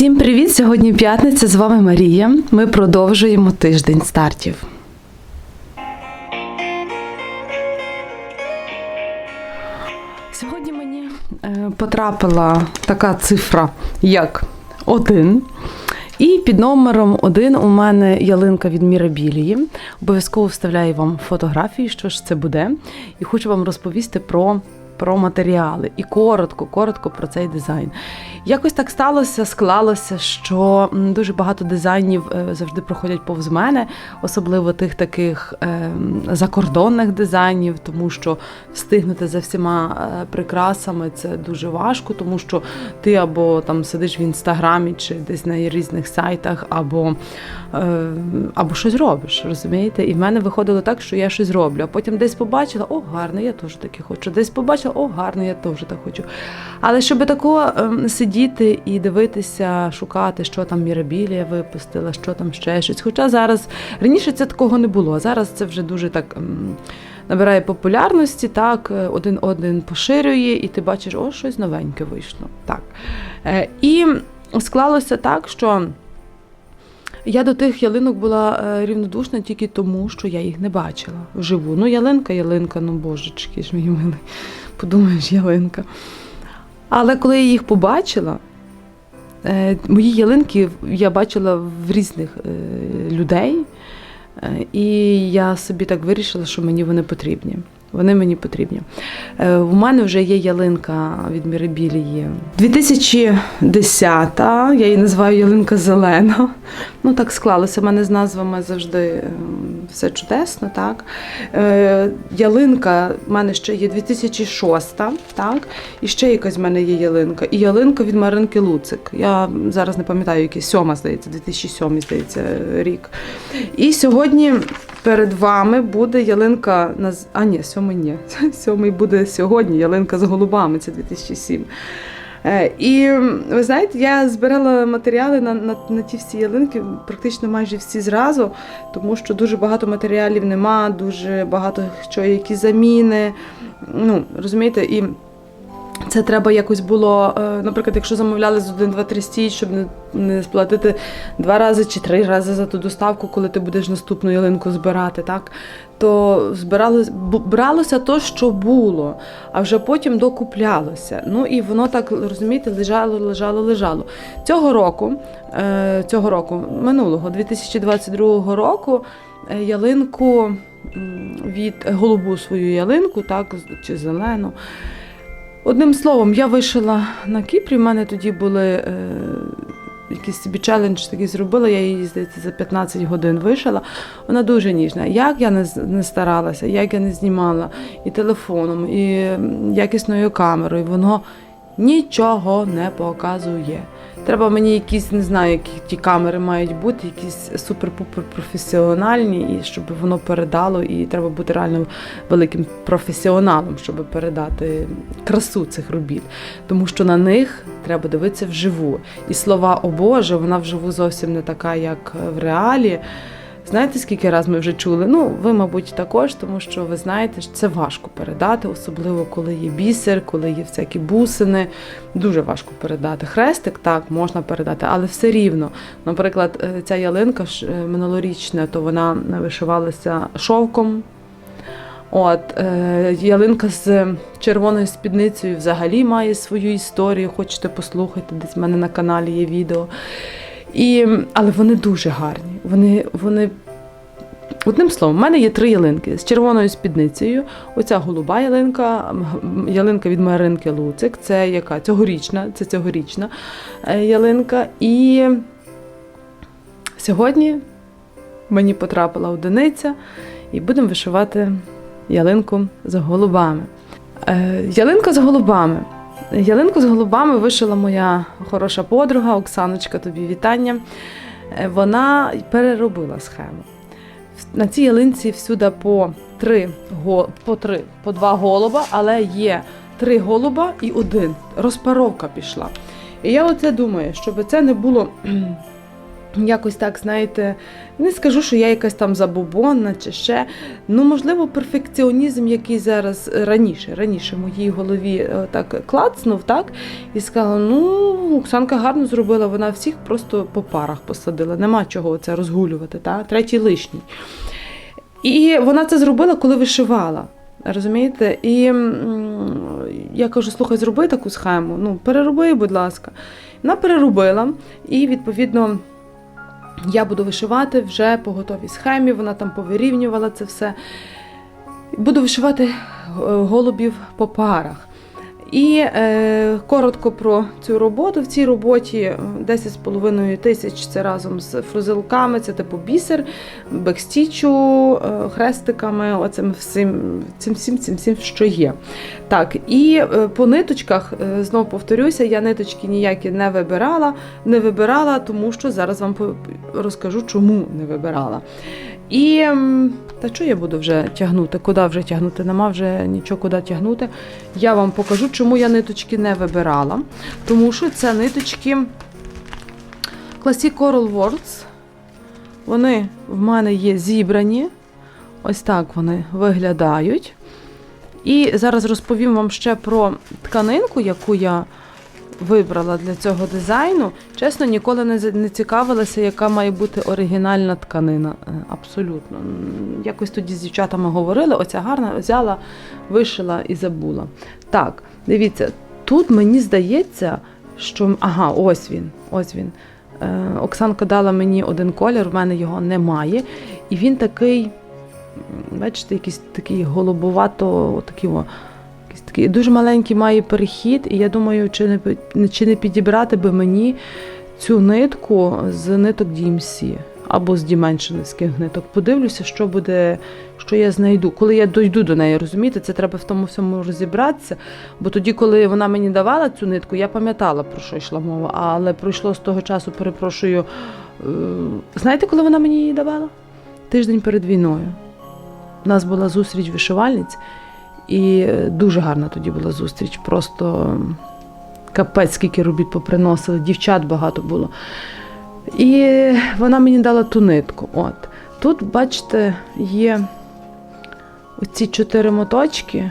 Всім привіт! Сьогодні п'ятниця. З вами Марія. Ми продовжуємо тиждень стартів. Сьогодні мені е, потрапила така цифра, як один. І під номером один у мене ялинка від Мірабілії. Обов'язково вставляю вам фотографії, що ж це буде. І хочу вам розповісти про, про матеріали. І коротко, коротко про цей дизайн. Якось так сталося, склалося, що дуже багато дизайнів е, завжди проходять повз мене, особливо тих таких е, закордонних дизайнів, тому що встигнути за всіма е, прикрасами це дуже важко, тому що ти або там сидиш в інстаграмі чи десь на різних сайтах, або, е, або щось робиш, розумієте? І в мене виходило так, що я щось роблю, а потім десь побачила, о, гарно, я теж таке хочу. Десь побачила, о, гарно, я теж так хочу. Але щоб такого ем, сидіти і дивитися, шукати, що там Мірабілія випустила, що там ще щось. Хоча зараз раніше це такого не було. Зараз це вже дуже так. ем, Набирає популярності, так, е, один один поширює, і ти бачиш, о, щось новеньке вийшло. Так. Е, І склалося так, що я до тих ялинок була е, рівнодушна тільки тому, що я їх не бачила вживу. Ну, ялинка, ялинка, ну божечки ж мій милий, подумаєш, ялинка. Але коли я їх побачила, е, мої ялинки я бачила в різних е, людей, е, і я собі так вирішила, що мені вони потрібні. Вони мені потрібні. У мене вже є ялинка від Мірабілії 2010, я її називаю ялинка зелена. Ну так склалося. У мене з назвами завжди ем, все чудесно. Так? Е, Ялинка в мене ще є 2006, так? і ще якась в мене є ялинка. І ялинка від Маринки Луцик. Я зараз не пам'ятаю, який сьома, здається, 2007, здається, рік. І сьогодні перед вами буде ялинка на а ні, сьомий ні. Сьомий буде сьогодні. Ялинка з голубами. Це 2007. Е, І ви знаєте, я збирала матеріали на, на, на ті всі ялинки, практично майже всі зразу, тому що дуже багато матеріалів нема, дуже багато що які заміни. Ну, розумієте, і це треба якось було, е, наприклад, якщо замовляли з 1, 2, 3 стій, щоб не, сплатити два рази чи три рази за ту доставку, коли ти будеш наступну ялинку збирати, так? То збиралось, бу- бралося то, що було, а вже потім докуплялося. Ну і воно так, розумієте, лежало, лежало, лежало. Цього року, е, цього року, минулого, 2022 року, е, ялинку від голубу свою ялинку, так, чи зелену. Одним словом, я вишила на Кіпрі. У мене тоді були е, якийсь собі челендж такий зробила. Я її, здається, за 15 годин вишила. Вона дуже ніжна. Як я не, не старалася, як я не знімала і телефоном, і якісною камерою, воно нічого не показує. Треба мені якісь, не знаю, які ті камери мають бути, якісь супер-пупер професіональні, і щоб воно передало, і треба бути реально великим професіоналом, щоб передати красу цих робіт. Тому що на них треба дивитися вживу. І слова О Боже, вона вживу зовсім не така, як в реалі. Знаєте, скільки раз ми вже чули? Ну, ви, мабуть, також, тому що ви знаєте, що це важко передати, особливо коли є бісер, коли є всякі бусини. Дуже важко передати. Хрестик так можна передати, але все рівно. Наприклад, е, ця ялинка е, минулорічна, то вона вишивалася шовком. От, е, ялинка з червоною спідницею взагалі має свою історію. Хочете послухати, десь в мене на каналі є відео. І, але вони дуже гарні. Вони, вони... Одним словом, в мене є три ялинки з червоною спідницею. Оця голуба ялинка, ялинка від Маринки Луцик. Це яка? Цьогорічна, це цьогорічна е, ялинка. І сьогодні мені потрапила одиниця, і будемо вишивати ялинку з голубами. Е, ялинка з голубами. Ялинку з голубами вишила моя хороша подруга Оксаночка, тобі вітання. Е, Вона переробила схему. На цій ялинці всюди по три, по три, по два голуба, але є три голуба і один. Розпаровка пішла. І я оце думаю, щоб це не було Якось так, знаєте, не скажу, що я якась там забобонна чи ще. Ну, можливо, перфекціонізм, який зараз е, раніше, раніше в моїй голові е, так клацнув, так, і сказала: ну, Оксанка гарно зробила, вона всіх просто по парах посадила. Нема чого це розгулювати, так? третій лишній. І вона це зробила, коли вишивала. Розумієте? І я кажу: слухай, зроби таку схему. Ну, перероби, будь ласка. Вона переробила, і відповідно. Я буду вишивати вже по готовій схемі, вона там повирівнювала це все. Буду вишивати е, голубів по парах. І е, коротко про цю роботу. В цій роботі е, 10,5 тисяч це разом з фрузилками, це типу бісер, бекстічу, е, хрестиками, оцим всім, цим всім, цим всім, що є. Так, і е, по ниточках, е, знов повторюся, я ниточки ніякі не вибирала, не вибирала, тому що зараз вам розкажу, чому не вибирала. І та що я буду вже тягнути? Куди вже тягнути? Нема вже нічого куди тягнути. Я вам покажу, чому я ниточки не вибирала. Тому що це ниточки Classic Coral Words. Вони в мене є зібрані. Ось так вони виглядають. І зараз розповім вам ще про тканинку, яку я вибрала для цього дизайну. Чесно, ніколи не, цікавилася, яка має бути оригінальна тканина. Е, Абсолютно. Якось тоді з дівчатами говорили, оця гарна взяла, вишила і забула. Так, дивіться, тут мені здається, що. Ага, ось він. Ось він. Е, Оксанка дала мені один колір, в мене його немає. І він такий, бачите, якийсь такий голубовато, такий, якийсь такий дуже маленький має перехід, і я думаю, чи не, чи не підібрати би мені цю нитку з ниток DMC або з діменшинських ниток. Подивлюся, що буде, що я знайду. Коли я дойду до неї, розумієте, це треба в тому всьому розібратися. Бо тоді, коли вона мені давала цю нитку, я пам'ятала, про що йшла мова, але пройшло з того часу, перепрошую. е, Знаєте, коли вона мені її давала? Тиждень перед війною. У нас була зустріч вишивальниць, і дуже гарна тоді була зустріч. Просто капець, скільки робіт поприносили, дівчат багато було. І вона мені дала ту нитку. От. Тут, бачите, є оці чотири моточки.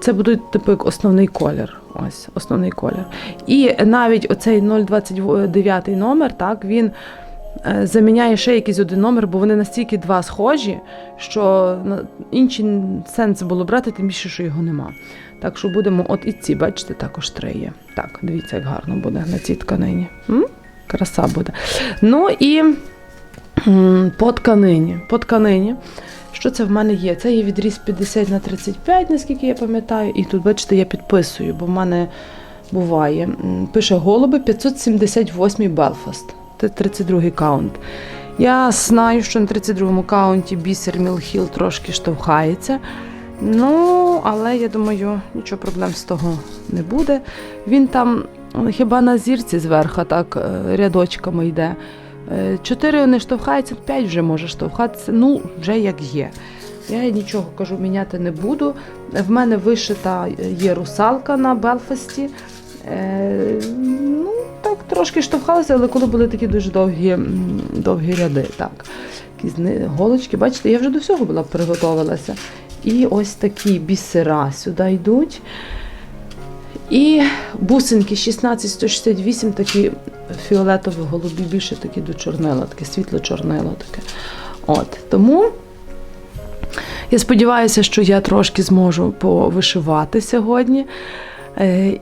Це будуть типу як основний колір. Ось основний колір. І навіть оцей 029 номер, так, він заміняє ще якийсь один номер, бо вони настільки два схожі, що інший сенс було брати, тим більше, що його нема. Так що будемо, от і ці, бачите, також три є. Так, дивіться, як гарно буде на цій тканині. М? Краса буде. Ну і по тканині. По тканині. Що це в мене є? Це є відріз 50 на 35, наскільки я пам'ятаю. І тут, бачите, я підписую, бо в мене буває. Пише голуби 578 Белфаст. Це 32 каунт. Я знаю, що на 32-му каунті бісер Мілхіл трошки штовхається. Ну, але я думаю, нічого проблем з того не буде. Він там хіба на зірці зверху так е, рядочками йде. Е, Чотири не штовхається, п'ять вже може штовхатися. Ну, вже як є. Я нічого кажу, міняти не буду. В мене вишита є русалка на Белфасті. Так трошки штовхалася, але коли були такі дуже довгі, довгі ряди. Так. Якісь голочки, бачите, я вже до всього була приготувалася. І ось такі бісера сюди йдуть. І бусинки 16168, такі фіолетові голубі, більше такі до чорнила, таке світло-чорнило таке. От. Тому я сподіваюся, що я трошки зможу повишивати сьогодні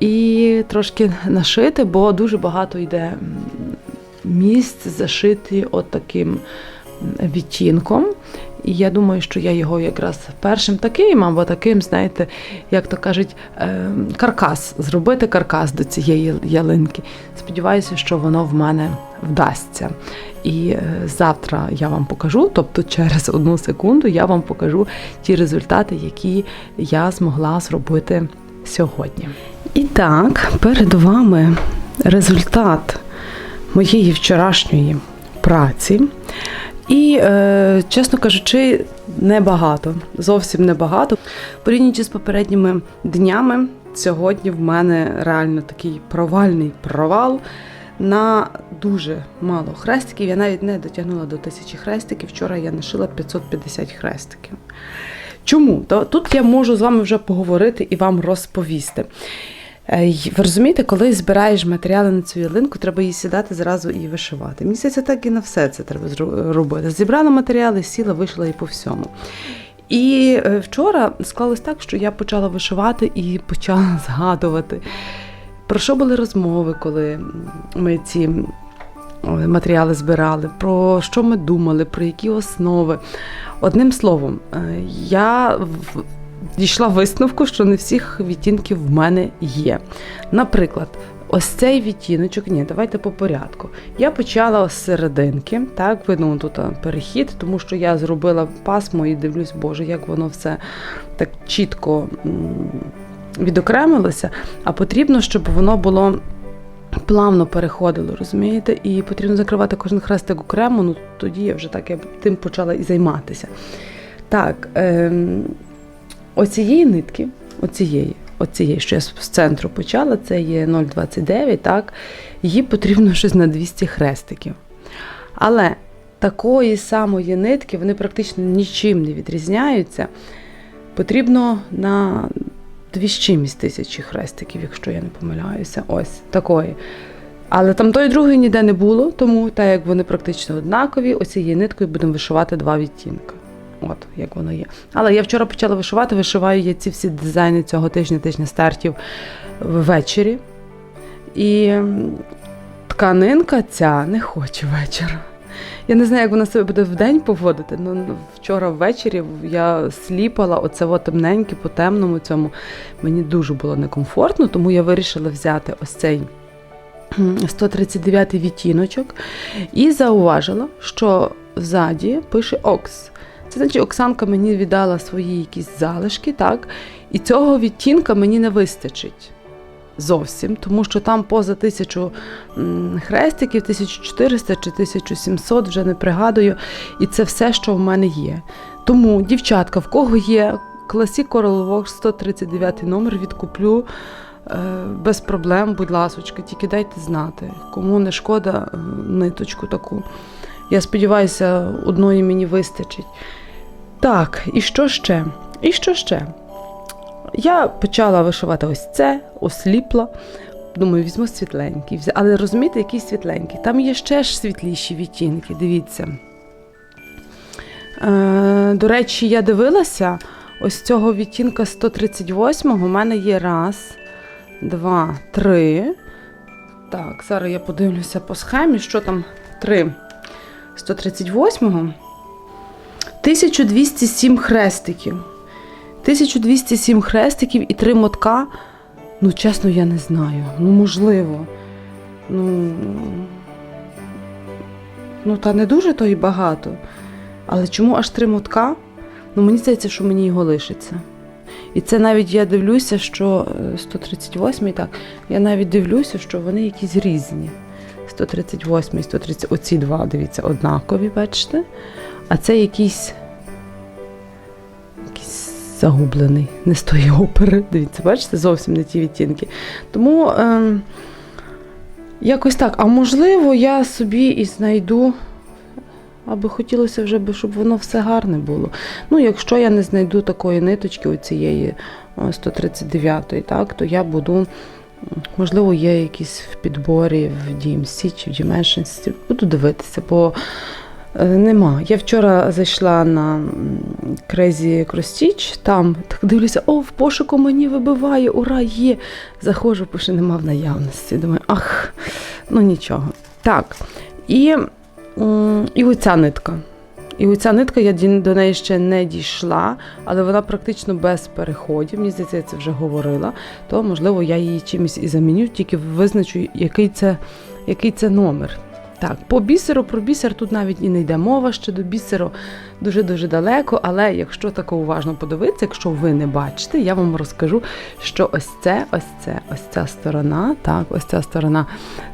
і трошки нашити, бо дуже багато йде місць зашиті от таким відтінком. І я думаю, що я його якраз першим таким, або таким, знаєте, як то кажуть, е, каркас, зробити каркас до цієї ялинки. Сподіваюся, що воно в мене вдасться. І е, завтра я вам покажу, тобто через одну секунду я вам покажу ті результати, які я змогла зробити сьогодні. І так, перед вами результат моєї вчорашньої праці. І, е, чесно кажучи, небагато, зовсім небагато. Порівнюючи з попередніми днями, сьогодні в мене реально такий провальний провал. на дуже мало хрестиків. Я навіть не дотягнула до тисячі хрестиків. Вчора я нашила 550 хрестиків. Чому? Тут я можу з вами вже поговорити і вам розповісти. Е, Ви розумієте, коли збираєш матеріали на цю ялинку, треба її сідати зразу і вишивати. Здається, так і на все це треба робити. Зібрала матеріали, сіла, вишила і по всьому. І е, вчора склалось так, що я почала вишивати і почала згадувати, про що були розмови, коли ми ці матеріали збирали, про що ми думали, про які основи. Одним словом, е, я дійшла висновку, що не всіх відтінків в мене є. Наприклад, ось цей відтіночок, ні, давайте по порядку. Я почала з серединки, так, видно тут перехід, тому що я зробила пасмо і дивлюсь, Боже, як воно все так чітко відокремилося, а потрібно, щоб воно було. Плавно переходило, розумієте? І потрібно закривати кожен хрестик окремо, ну тоді я вже так я тим почала і займатися. Так, ем, оцієї нитки, оцієї, оцієї, що я з центру почала, це є 0,29, так, її потрібно щось на 200 хрестиків. Але такої самої нитки, вони практично нічим не відрізняються. Потрібно на дві з чимось тисячі хрестиків, якщо я не помиляюся. Ось такої. Але там тої другої ніде не було, тому так як вони практично однакові, оцією ниткою будемо вишивати два відтінки. От як воно є. Але я вчора почала вишивати, вишиваю я ці всі дизайни цього тижня, тижня стартів ввечері. І тканинка ця не хоче вечора. Я не знаю, як вона себе буде вдень поводити. Ну вчора ввечері я сліпала оце темненьке по темному цьому. Мені дуже було некомфортно, тому я вирішила взяти ось цей кхм, 139 відтіночок і зауважила, що ззаді пише Окс. Це значить, Оксанка мені віддала свої якісь залишки, так? І цього відтінка мені не вистачить зовсім, тому що там поза тисячу хрестиків, 1400 чи 1700, вже не пригадую, і це все, що в мене є. Тому, дівчатка, в кого є класі Works 139 номер, відкуплю е, без проблем, будь ласочка, тільки дайте знати, кому не шкода е, ниточку таку. Я сподіваюся, одної мені вистачить. Так, і що ще? І що ще? Я почала вишивати ось це, осліпла. Думаю, візьму світленький. Але розумієте, який світленький? Там є ще ж світліші відтінки, дивіться. Е, до речі, я дивилася, ось цього відтінка 138-го у мене є раз, два, три. Так, зараз я подивлюся по схемі, що там три. 138-го. 1207 хрестиків. 1207 хрестиків і три мотка. Ну, чесно, я не знаю. Ну, можливо. Ну, ну та не дуже то й багато. Але чому аж три мотка? Ну, мені здається, що мені його лишиться. І це навіть я дивлюся, що е, 138 так, я навіть дивлюся, що вони якісь різні. 138 і 130, оці два, дивіться, однакові, бачите? А це якийсь загублений, не з тої опери. Дивіться, бачите, зовсім не ті відтінки. Тому ем, якось так. А можливо, я собі і знайду. Аби хотілося вже, щоб воно все гарне було. Ну, якщо я не знайду такої ниточки, оцієї 139-ї, так, то я буду, можливо, є якісь в підборі в DMC чи в Dimensions, буду дивитися, бо е, нема. Я вчора зайшла на Crazy Cross Stitch, там так дивлюся, о, в пошуку мені вибиває, ура, є. Заходжу, пише, нема в наявності. Думаю, ах, ну нічого. Так. І, і оця нитка. І оця нитка, я до неї ще не дійшла, але вона практично без переходів. Мені здається, я це вже говорила. То можливо я її чимось і заміню, тільки визначу, який це, який це номер. Так, по бісеру, про бісер тут навіть і не йде мова ще до бісеру дуже-дуже далеко, але якщо тако уважно подивитися, якщо ви не бачите, я вам розкажу, що ось це, ось це, ось ця сторона, так, ось ця сторона,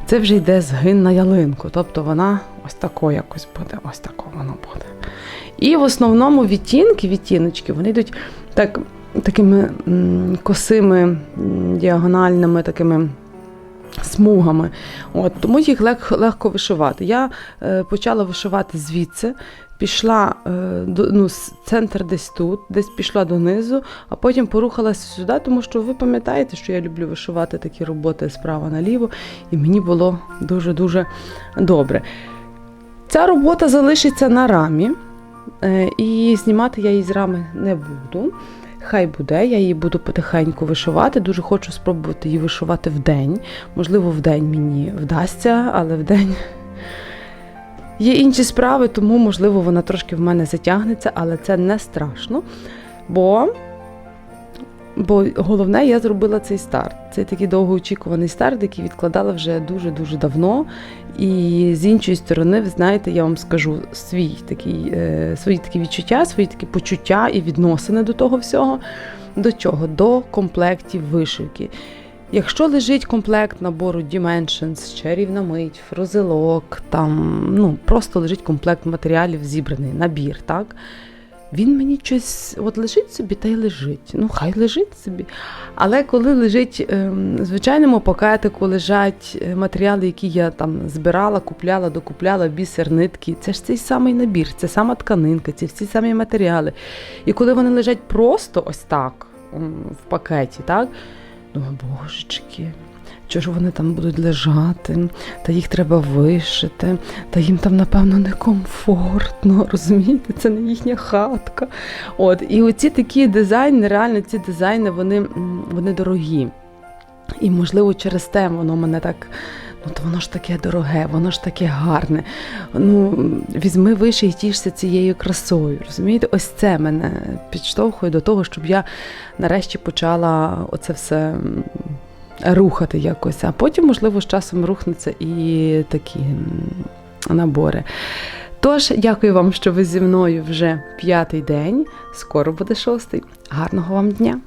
це вже йде згин на ялинку. Тобто вона ось тако якось буде, ось тако воно буде. І в основному відтінки, відтіночки, вони йдуть так, такими косими, діагональними такими смугами. От, тому їх лег- легко вишивати. Я е, почала вишивати звідси, пішла е, до ну, центр десь тут, десь пішла донизу, а потім порухалася сюди, тому що ви пам'ятаєте, що я люблю вишивати такі роботи справа наліво, і мені було дуже-дуже добре. Ця робота залишиться на рамі, е, і знімати я її з рами не буду. Хай буде, я її буду потихеньку вишивати. Дуже хочу спробувати її вишивати в день. Можливо, вдень мені вдасться, але вдень. є інші справи, тому, можливо, вона трошки в мене затягнеться, але це не страшно. Бо, бо головне, я зробила цей старт. Це такий довгоочікуваний старт, який відкладала вже дуже-дуже давно. І з іншої сторони, ви знаєте, я вам скажу свій такий, е, свої такі відчуття, свої такі почуття і відносини до того всього. До чого? До комплектів вишивки. Якщо лежить комплект набору Dimensions, чарівна мить, фрузелок, там ну просто лежить комплект матеріалів зібраний, набір, так? Він мені щось от лежить собі та й лежить. Ну, хай лежить собі. Але коли лежить ем, в звичайному пакетику, лежать е, матеріали, які я там збирала, купляла, докупляла, бісер, нитки, це ж цей самий набір, це сама тканинка, ці всі самі матеріали. І коли вони лежать просто ось так в пакеті, так? Думаю, божечки, чого ж вони там будуть лежати, та їх треба вишити, та їм там, напевно, некомфортно, розумієте, це не їхня хатка. От, і оці такі дизайни, реально ці дизайни, вони, вони дорогі. І, можливо, через те воно мене так. Ну, то воно ж таке дороге, воно ж таке гарне. Ну, візьми вище і тішся цією красою. Розумієте, ось це мене підштовхує до того, щоб я нарешті почала оце все рухати якось. А потім, можливо, з часом рухнуться і такі набори. Тож, дякую вам, що ви зі мною вже п'ятий день. Скоро буде шостий. Гарного вам дня!